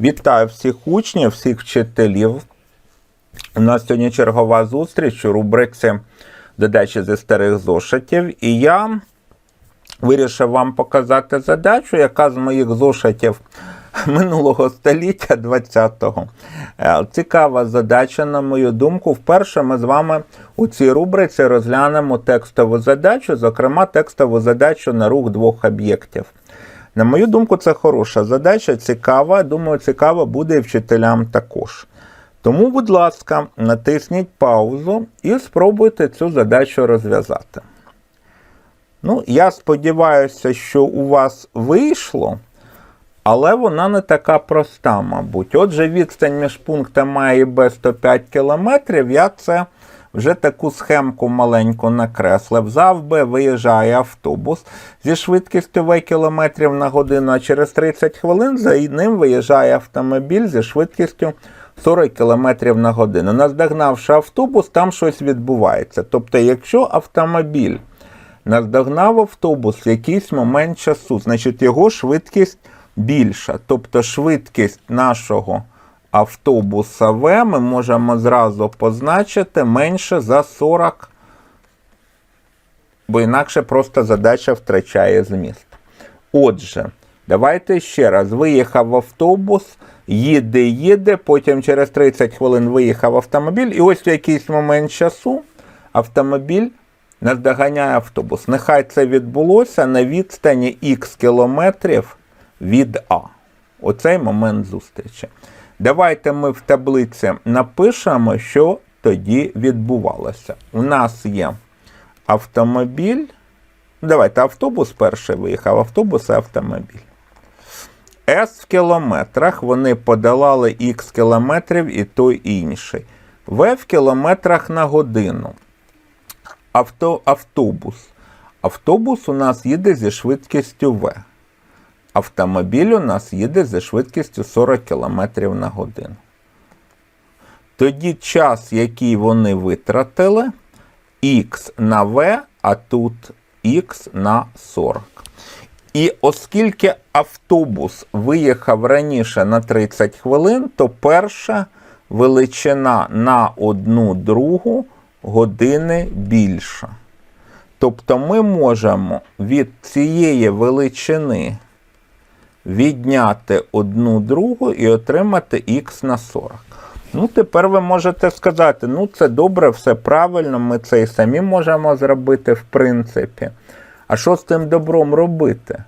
Вітаю всіх учнів, всіх вчителів. У нас сьогодні чергова зустріч у рубриці задачі зі старих зошитів. І я вирішив вам показати задачу, яка з моїх зошитів минулого століття 20-го. Е, Цікава задача, на мою думку. Вперше ми з вами у цій рубриці розглянемо текстову задачу, зокрема текстову задачу на рух двох об'єктів. На мою думку, це хороша задача, цікава. Думаю, цікава буде і вчителям також. Тому, будь ласка, натисніть паузу і спробуйте цю задачу розв'язати. Ну, я сподіваюся, що у вас вийшло, але вона не така проста, мабуть. Отже, відстань між пунктами А і Б 105 км, я це вже таку схемку маленьку накреслив. За Б виїжджає автобус зі швидкістю В км на годину, а через 30 хвилин за ним виїжджає автомобіль зі швидкістю 40 км на годину. Наздогнавши автобус, там щось відбувається. Тобто, якщо автомобіль наздогнав автобус в якийсь момент часу, значить його швидкість більша. Тобто швидкість нашого автобуса В ми можемо зразу позначити менше за 40, бо інакше просто задача втрачає зміст. Отже, давайте ще раз. Виїхав автобус, їде, їде, потім через 30 хвилин виїхав автомобіль, і ось в якийсь момент часу автомобіль наздоганяє автобус. Нехай це відбулося на відстані х кілометрів від А. Оцей момент зустрічі. Давайте ми в таблиці напишемо, що тоді відбувалося. У нас є автомобіль. Давайте автобус перший виїхав, автобус і автомобіль. С в кілометрах вони подолали х кілометрів і той інший. В в кілометрах на годину. Авто, автобус. Автобус у нас їде зі швидкістю В. Автомобіль у нас їде зі швидкістю 40 км на годину. Тоді час, який вони витратили, х на В, а тут х на 40. І оскільки автобус виїхав раніше на 30 хвилин, то перша величина на одну другу години більша. Тобто ми можемо від цієї величини відняти одну другу і отримати х на 40. Ну, тепер ви можете сказати, ну це добре, все правильно, ми це і самі можемо зробити, в принципі. А що з тим добром робити?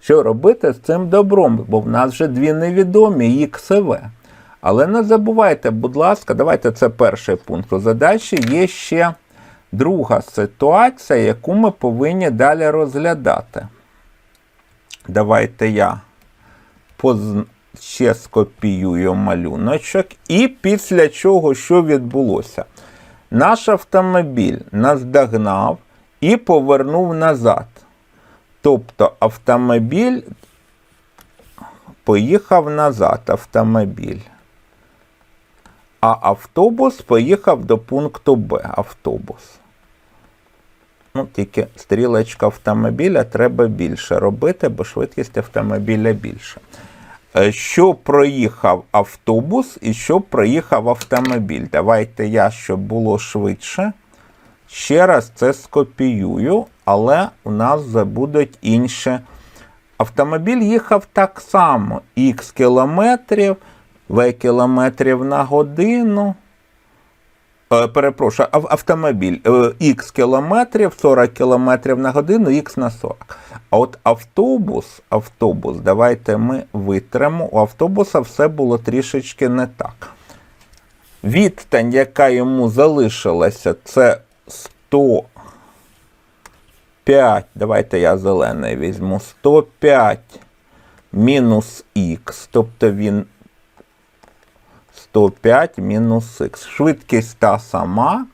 Що робити з цим добром? Бо в нас вже дві невідомі х і в. Але не забувайте, будь ласка, давайте це перший пункт у задачі. Є ще друга ситуація, яку ми повинні далі розглядати. Давайте я ще скопіюю малюночок. І після чого що відбулося? Наш автомобіль наздогнав і повернув назад. Тобто автомобіль поїхав назад автомобіль. А автобус поїхав до пункту Б. Автобус. Ну, Тільки стрілочка автомобіля треба більше робити, бо швидкість автомобіля більше. Е, Що проїхав автобус і що проїхав автомобіль? Давайте я, щоб було швидше. Ще раз це скопіюю, але у нас забудуть інші. Автомобіль їхав так само: х кілометрів, в кілометрів на годину. Е, перепрошую, ав- автомобіль е, х кілометрів, 40 кілометрів на годину, х на 40. А от автобус, автобус, давайте ми витримо. У автобуса все було трішечки не так. Відстань, яка йому залишилася, це 105. Давайте я зелений візьму. 105 мінус х. Тобто він 105 мінус х. Швидкість та сама.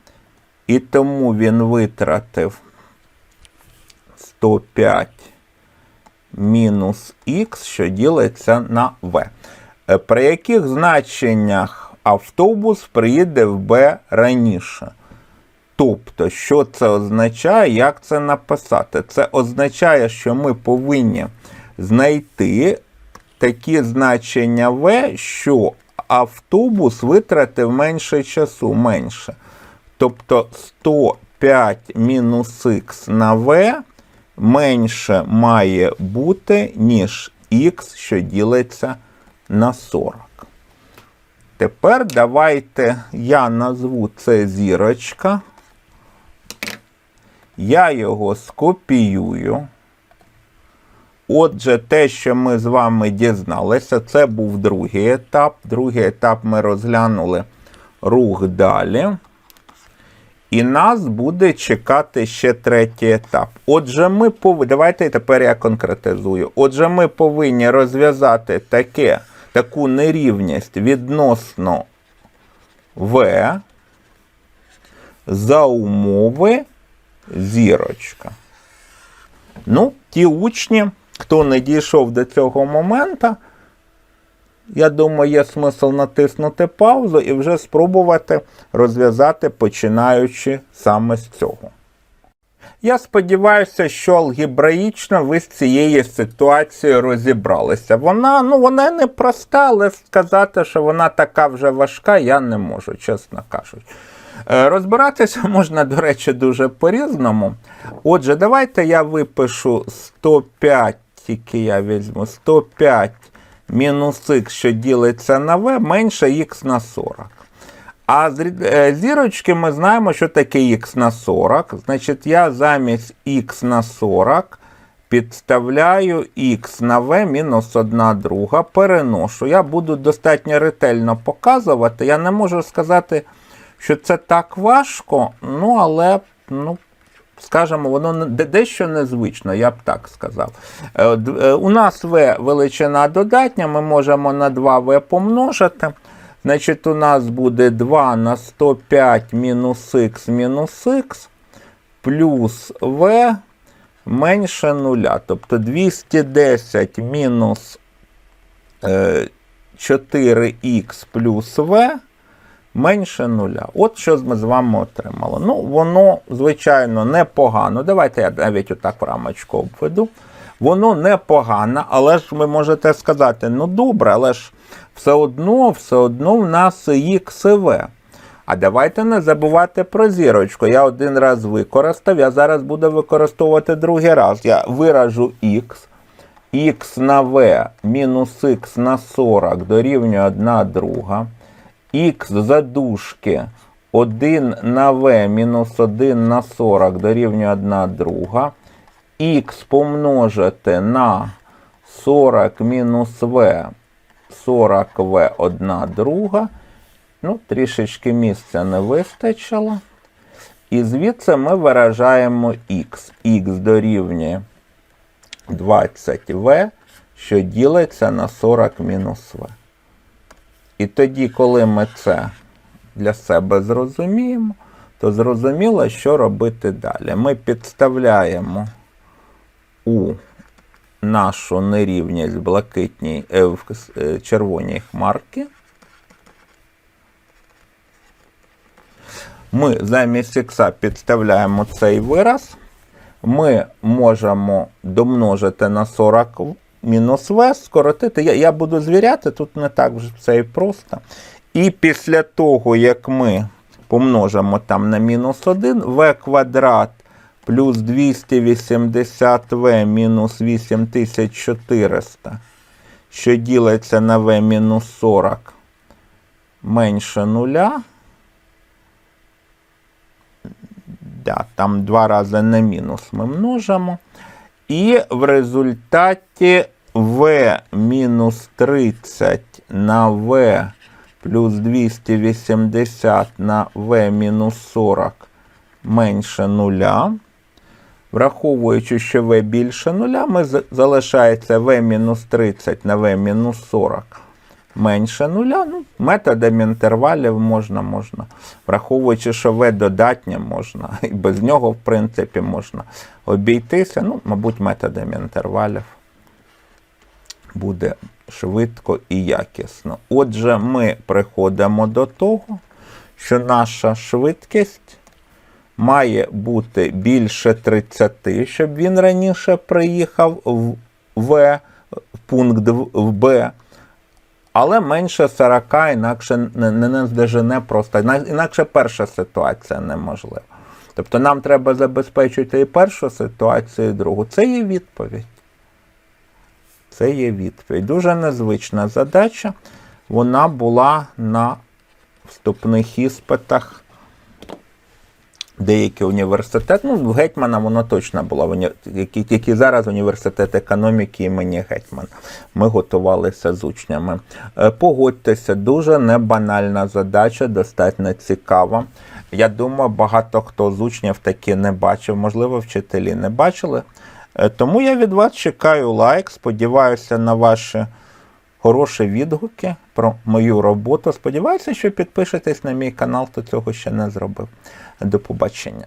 І тому він витратив 105 мінус х, що ділиться на v. Е, При яких значеннях автобус приїде в Б раніше? Тобто, що це означає, як це написати? Це означає, що ми повинні знайти такі значення В, що автобус витратив менше часу, менше. Тобто 105 мінус х на В менше має бути, ніж х, що ділиться на 40. Тепер давайте я назву це зірочка. Я його скопіюю. Отже, те, що ми з вами дізналися, це був другий етап. Другий етап ми розглянули рух далі. І нас буде чекати ще третій етап. Отже, ми повинні. Давайте тепер я конкретизую. Отже, ми повинні розв'язати таке, таку нерівність відносно В за умови зірочка. Ну, ті учні, хто не дійшов до цього моменту, я думаю, є смисл натиснути паузу і вже спробувати розв'язати, починаючи саме з цього. Я сподіваюся, що алгебраїчно ви з цією ситуацією розібралися. Вона ну, вона не проста, але сказати, що вона така вже важка, я не можу, чесно кажучи. Е, Розбиратися можна, до речі, дуже по-різному. Отже, давайте я випишу 105, тільки я візьму 105 мінус х, що ділиться на v, менше х на 40. А е, зірочки ми знаємо, що таке х на 40. Значить, я замість х на 40 підставляю х на v мінус 1 друга, переношу. Я буду достатньо ретельно показувати. Я не можу сказати, що це так важко, ну але, ну, скажімо, воно дещо незвично, я б так сказав. Е, е, У нас v величина додатня, ми можемо на 2v помножити. Значить, у нас буде 2 на 105 мінус х мінус х плюс v менше нуля. Тобто 210 мінус е, 4х плюс v менше нуля. От що ми з вами отримали. Ну, воно, звичайно, непогано. Давайте я навіть отак в рамочку обведу. Воно непогано, але ж ви можете сказати, ну добре, але ж все одно, все одно в нас В. А давайте не забувати про зірочку. Я один раз використав, я зараз буду використовувати другий раз. Я виражу Х. Х на В мінус Х на 40 дорівнює 1 друга. Х задушки 1 на В мінус 1 на 40 дорівнює 1 друга. Х помножити на 40 мінус В 40В 1 друга. Ну, трішечки місця не вистачило. І звідси ми виражаємо х. Х дорівнює 20В, що ділиться на 40 мінус В. І тоді, коли ми це для себе зрозуміємо, то зрозуміло, що робити далі. Ми підставляємо у нашу нерівність блакитній, е, в е, червоній хмарки. Ми замість х підставляємо цей вираз. Ми можемо домножити на 40 мінус в, скоротити. Я, я буду звіряти, тут не так вже все і просто. І після того, як ми помножимо там на мінус 1, в квадрат плюс 280в мінус 8400, що ділиться на v мінус 40 менше нуля. Да, там два рази на мінус ми множимо. І в результаті v мінус 30 на v плюс 280 на v мінус 40 менше нуля. Враховуючи, що В більше нуля, ми залишається В мінус 30 на v мінус 40 менше нуля. Ну, методом інтервалів можна, можна. Враховуючи, що v додатнє можна, і без нього, в принципі, можна обійтися. Ну, мабуть, методом інтервалів буде швидко і якісно. Отже, ми приходимо до того, що наша швидкість має бути більше 30, щоб він раніше приїхав в В пункт в в Б, але менше 40 інакше не, не здежене просто. Інакше перша ситуація неможлива. Тобто нам треба забезпечити і першу ситуацію, і другу. Це є відповідь. Це є відповідь. Дуже незвична задача. Вона була на вступних іспитах. Деякі університети, ну, в Гетьмана воно точно було, які зараз університет економіки імені Гетьмана. Ми готувалися з учнями. Е, Погодьтеся, дуже небанальна задача, достатньо цікава. Я думаю, багато хто з учнів таки не бачив, можливо, вчителі не бачили. Е, Тому я від вас чекаю лайк. Сподіваюся на ваші хороші відгуки про мою роботу. Сподіваюся, що підпишетесь на мій канал, хто цього ще не зробив. До побачення.